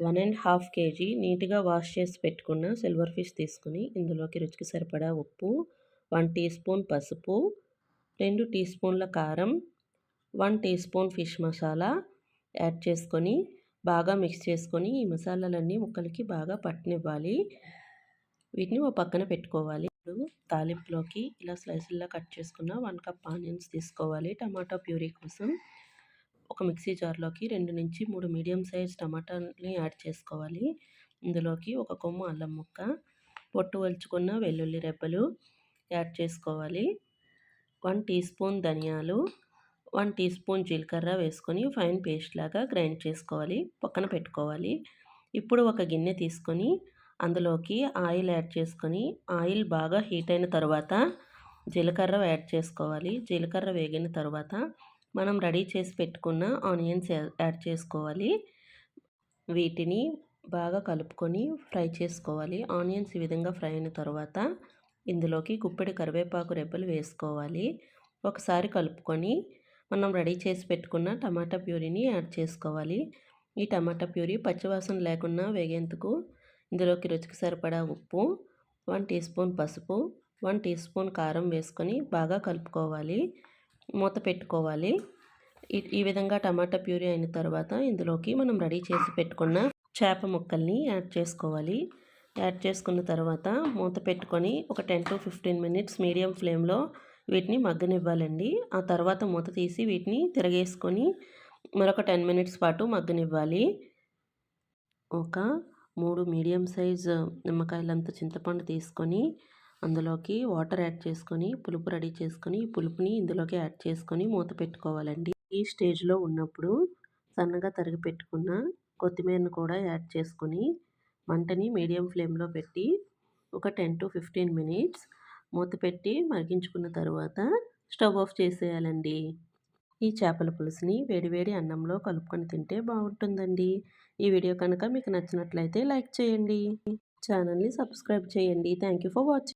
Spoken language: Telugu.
వన్ అండ్ హాఫ్ కేజీ నీట్గా వాష్ చేసి పెట్టుకున్న సిల్వర్ ఫిష్ తీసుకుని ఇందులోకి రుచికి సరిపడా ఉప్పు వన్ టీ స్పూన్ పసుపు రెండు టీ స్పూన్ల కారం one teaspoon fish masala add చేసుకొని బాగా మిక్స్ చేసుకొని ఈ మసాలాలన్నీ ముక్కలకి బాగా పట్టనివ్వాలి. వీటిని ఓ పక్కన పెట్టుకోవాలి. ఇప్పుడు తాలింపులోకి ఇలా స్లైసుల్లో కట్ చేసుకున్న వన్ కప్ ఆనియన్స్ తీసుకోవాలి. టమాటా ప్యూరీ కోసం. ఒక మిక్సీ జార్లోకి రెండు నుంచి మూడు మీడియం సైజ్ టమాటాని యాడ్ చేసుకోవాలి. ఇందులోకి ఒక కొమ్ము అల్లం ముక్క పొట్టు వలుచుకున్న వెల్లుల్లి రెబ్బలు యాడ్ చేసుకోవాలి. వన్ టీ స్పూన్ ధనియాలు వన్ టీ స్పూన్ జీలకర్ర వేసుకొని ఫైన్ పేస్ట్ లాగా గ్రైండ్ చేసుకోవాలి పక్కన పెట్టుకోవాలి. ఇప్పుడు ఒక గిన్నె తీసుకొని అందులోకి ఆయిల్ యాడ్ చేసుకొని ఆయిల్ బాగా హీట్ అయిన తర్వాత జీలకర్ర యాడ్ చేసుకోవాలి. జీలకర్ర వేగిన తర్వాత మనం రెడీ చేసి పెట్టుకున్న ఆనియన్స్ యాడ్ చేసుకోవాలి. వీటిని బాగా కలుపుకొని ఫ్రై చేసుకోవాలి. ఆనియన్స్ ఈ విధంగా ఫ్రై అయిన తర్వాత ఇందులోకి గుప్పెడి కరివేపాకు రెబ్బలు వేసుకోవాలి. ఒకసారి కలుపుకొని మనం రెడీ చేసి పెట్టుకున్న టమాటా ప్యూరీని యాడ్ చేసుకోవాలి. ఈ టమాటా ప్యూరీ పచ్చివాసన లేకుండా వేగేందుకు ఇందులోకి రుచికి సరిపడా ఉప్పు వన్ టీ స్పూన్ పసుపు వన్ టీ స్పూన్ కారం వేసుకొని బాగా కలుపుకోవాలి. మూత పెట్టుకోవాలి. ఈ విధంగా టమాటా ప్యూరీ అయిన తర్వాత ఇందులోకి మనం రెడీ చేసి పెట్టుకున్న చేప ముక్కల్ని యాడ్ చేసుకోవాలి. యాడ్ చేసుకున్న తర్వాత మూత పెట్టుకొని ఒక ten to fifteen minutes medium ఫ్లేమ్లో వీటిని మగ్గనివ్వాలండి. ఆ తర్వాత మూత తీసి వీటిని తిరగేసుకొని మరొక టెన్ మినిట్స్ పాటు మగ్గనివ్వాలి. ఒక మూడు మీడియం సైజ్ నిమ్మకాయలంత చింతపండు తీసుకొని అందులోకి వాటర్ యాడ్ చేసుకొని పులుపు రెడీ చేసుకొని పులుపుని ఇందులోకి యాడ్ చేసుకొని మూత పెట్టుకోవాలండి. ఈ స్టేజ్లో ఉన్నప్పుడు సన్నగా తరిగి పెట్టుకున్న కొత్తిమీరను కూడా యాడ్ చేసుకొని మంటని మీడియం ఫ్లేమ్లో పెట్టి ఒక టెన్ టు ఫిఫ్టీన్ మినిట్స్ మూత పెట్టి మరిగించుకున్న తర్వాత స్టవ్ ఆఫ్ చేసేయాలండి. ఈ చేపల పులుసుని వేడివేడి అన్నంలో కలుపుకొని తింటే బాగుంటుందండి. ఈ వీడియో కనుక మీకు నచ్చినట్లయితే లైక్ చేయండి. ఛానల్ని సబ్స్క్రైబ్ చేయండి. Thank you for watching